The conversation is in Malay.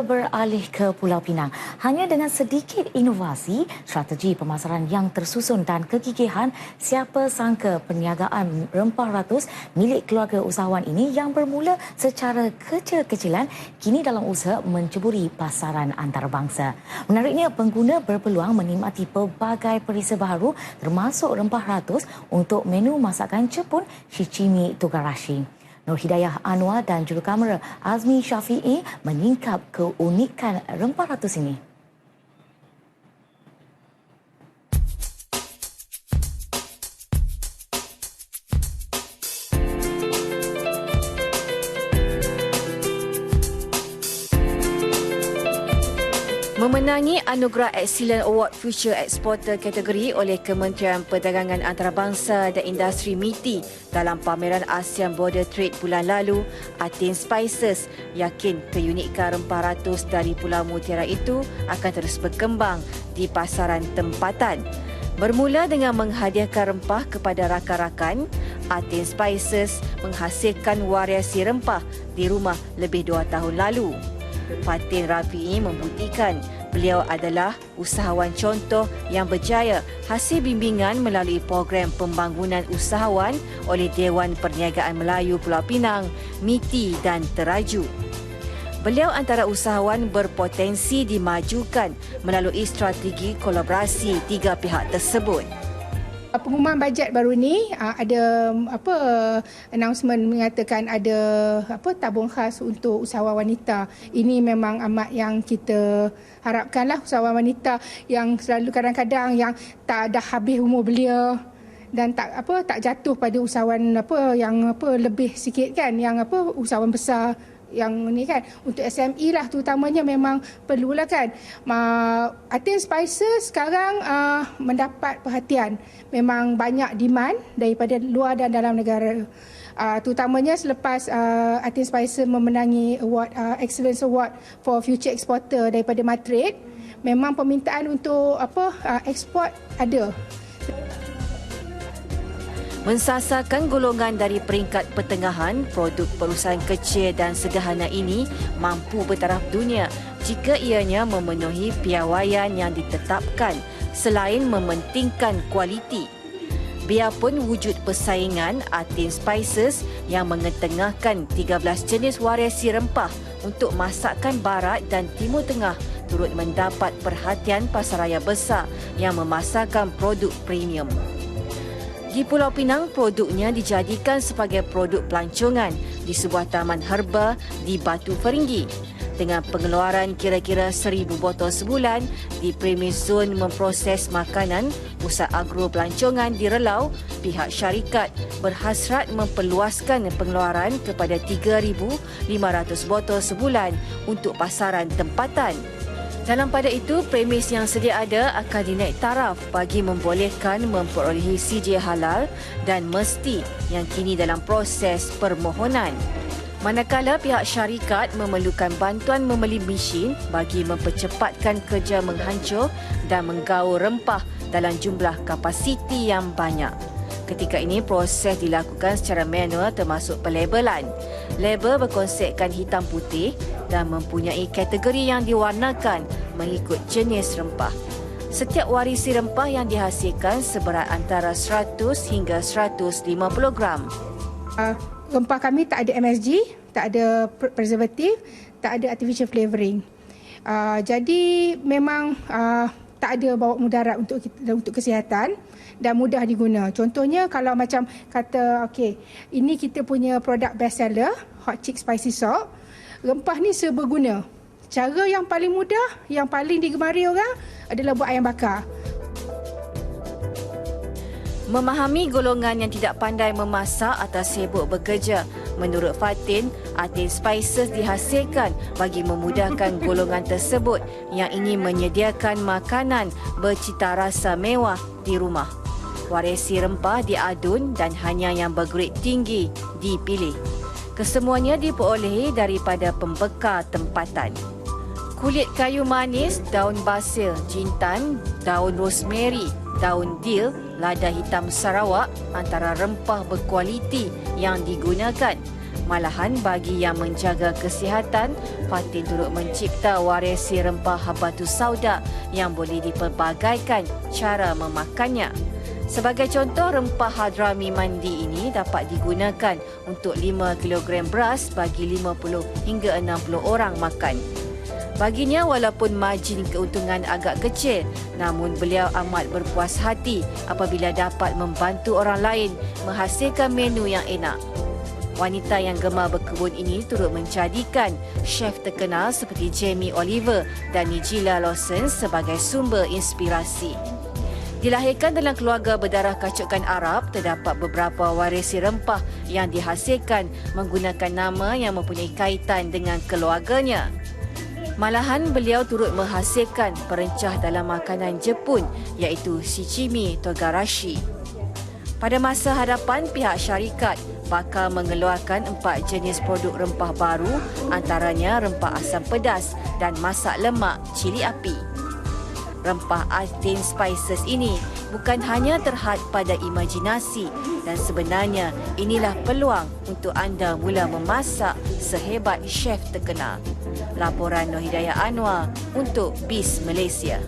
Beralih ke Pulau Pinang, hanya dengan sedikit inovasi, strategi pemasaran yang tersusun dan kegigihan, siapa sangka perniagaan rempah ratus milik keluarga usahawan ini yang bermula secara kecil-kecilan kini dalam usaha menceburi pasaran antarabangsa. Menariknya, pengguna berpeluang menikmati pelbagai perisa baharu termasuk rempah ratus untuk menu masakan Jepun Shichimi Togarashi. Nur Hidayah Anwar dan jurukamera Azmi Syafi'i menyingkap keunikan rempah ratus ini. Memenangi Anugerah Excellent Award Future Exporter kategori oleh Kementerian Perdagangan Antarabangsa dan Industri MITI dalam pameran ASEAN Border Trade bulan lalu, Atin Spices yakin keunikan rempah ratus dari Pulau Mutiara itu akan terus berkembang di pasaran tempatan. Bermula dengan menghadiahkan rempah kepada rakan-rakan, Atin Spices menghasilkan variasi rempah di rumah lebih dua tahun lalu. Fatin Rafi'i membuktikan beliau adalah usahawan contoh yang berjaya hasil bimbingan melalui program pembangunan usahawan oleh Dewan Perniagaan Melayu Pulau Pinang, MITI dan Teraju. Beliau antara usahawan berpotensi dimajukan melalui strategi kolaborasi tiga pihak tersebut. Pengumuman bajet baru ni ah, ada apa announcement mengatakan ada apa tabung khas untuk usahawan wanita. Ini memang amat yang kita harapkanlah usahawan wanita yang selalu kadang-kadang yang tak ada habis umur belia dan tak apa tak jatuh pada usahawan apa yang apa lebih sikit kan yang apa usahawan besar yang ni kan untuk SME lah terutamanya memang perlulah kan. Ma, Atin Spices sekarang uh, mendapat perhatian. Memang banyak demand daripada luar dan dalam negara. Uh, terutamanya selepas uh, Atin Spices memenangi award uh, Excellence Award for Future Exporter daripada Madrid memang permintaan untuk apa uh, ekspor ada Mensasarkan golongan dari peringkat pertengahan, produk perusahaan kecil dan sederhana ini mampu bertaraf dunia jika ianya memenuhi piawaian yang ditetapkan selain mementingkan kualiti. Biarpun wujud persaingan Atin Spices yang mengetengahkan 13 jenis variasi rempah untuk masakan barat dan timur tengah turut mendapat perhatian pasaraya besar yang memasarkan produk premium. Di Pulau Pinang, produknya dijadikan sebagai produk pelancongan di sebuah taman herba di Batu Feringgi. Dengan pengeluaran kira-kira seribu botol sebulan, di premis zon memproses makanan, pusat agro pelancongan di Relau, pihak syarikat berhasrat memperluaskan pengeluaran kepada 3,500 botol sebulan untuk pasaran tempatan. Dalam pada itu, premis yang sedia ada akan dinaik taraf bagi membolehkan memperolehi CJ halal dan mesti yang kini dalam proses permohonan. Manakala pihak syarikat memerlukan bantuan membeli mesin bagi mempercepatkan kerja menghancur dan menggaul rempah dalam jumlah kapasiti yang banyak. Ketika ini proses dilakukan secara manual termasuk pelabelan. Label berkonsepkan hitam putih dan mempunyai kategori yang diwarnakan mengikut jenis rempah. Setiap warisi rempah yang dihasilkan seberat antara 100 hingga 150 gram. Uh, rempah kami tak ada MSG, tak ada preservatif, tak ada artificial flavouring. Uh, jadi memang uh, tak ada bawa mudarat untuk untuk kesihatan dan mudah diguna. Contohnya kalau macam kata okey, ini kita punya produk best seller, hot chick spicy salt. Rempah ni seberguna. Cara yang paling mudah, yang paling digemari orang adalah buat ayam bakar. Memahami golongan yang tidak pandai memasak atau sibuk bekerja. Menurut Fatin, Atin Spices dihasilkan bagi memudahkan golongan tersebut yang ingin menyediakan makanan bercita rasa mewah di rumah. Variasi rempah diadun dan hanya yang bergrade tinggi dipilih. Kesemuanya diperolehi daripada pembekal tempatan. Kulit kayu manis, daun basil, jintan, daun rosemary, daun dill, lada hitam Sarawak antara rempah berkualiti yang digunakan. Malahan bagi yang menjaga kesihatan, Fatin turut mencipta variasi rempah habatus sauda yang boleh dipelbagaikan cara memakannya. Sebagai contoh, rempah hadrami mandi ini dapat digunakan untuk 5 kg beras bagi 50 hingga 60 orang makan. Baginya walaupun margin keuntungan agak kecil, namun beliau amat berpuas hati apabila dapat membantu orang lain menghasilkan menu yang enak. Wanita yang gemar berkebun ini turut menjadikan chef terkenal seperti Jamie Oliver dan Nigella Lawson sebagai sumber inspirasi. Dilahirkan dalam keluarga berdarah kacukan Arab, terdapat beberapa warisi rempah yang dihasilkan menggunakan nama yang mempunyai kaitan dengan keluarganya. Malahan beliau turut menghasilkan perencah dalam makanan Jepun iaitu Shichimi Togarashi. Pada masa hadapan pihak syarikat bakal mengeluarkan empat jenis produk rempah baru antaranya rempah asam pedas dan masak lemak cili api. Rempah Artin Spices ini bukan hanya terhad pada imajinasi dan sebenarnya inilah peluang untuk anda mula memasak sehebat chef terkenal. Laporan Noh Hidayah Anwar untuk BIS Malaysia.